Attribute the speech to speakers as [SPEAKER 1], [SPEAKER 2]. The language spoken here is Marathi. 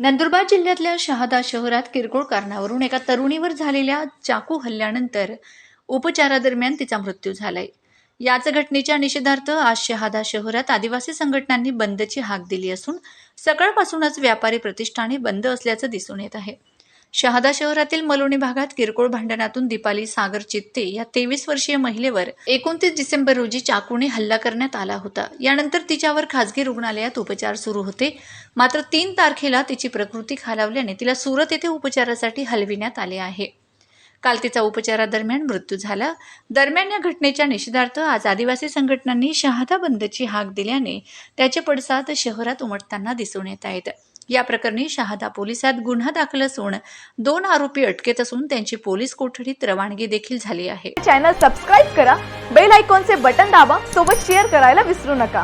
[SPEAKER 1] नंदुरबार जिल्ह्यातल्या शहादा शहरात किरकोळ कारणावरून एका तरुणीवर झालेल्या चाकू हल्ल्यानंतर उपचारादरम्यान तिचा मृत्यू झालाय. याच घटनेच्या निषेधार्थ आज शहादा शहरात आदिवासी संघटनांनी बंदची हाक दिली असून सकाळपासूनच व्यापारी प्रतिष्ठाने बंद असल्याचं दिसून येत आहे. शहादा शहरातील मलोणी भागात किरकोळ भांडणातून दीपाली सागर चित्ते या तेवीस वर्षीय महिलेवर एकोणतीस डिसेंबर रोजी चाकूने हल्ला करण्यात आला होता. यानंतर तिच्यावर खासगी रुग्णालयात उपचार सुरू होते. मात्र तीन तारखेला तिची प्रकृती खालावल्याने तिला सुरत येथे उपचारासाठी हलविण्यात आले आहे. काल तिचा उपचारादरम्यान मृत्यू झाला. दरम्यान या घटनेच्या निषेधार्थ आज आदिवासी संघटनांनी शहादा बंदची हाक दिल्याने त्याचे पडसाद शहरात उमटताना दिसून येत आहेत. या प्रकरणी शहादा पोलिसात गुन्हा दाखल असून दोन आरोपी अटकेत असून त्यांची पोलीस कोठडीत रवानगी देखील झाली आहे.
[SPEAKER 2] चॅनल सबस्क्राईब करा बेल आयकॉनचे बटन दाबा सोबत शेअर करायला विसरू नका.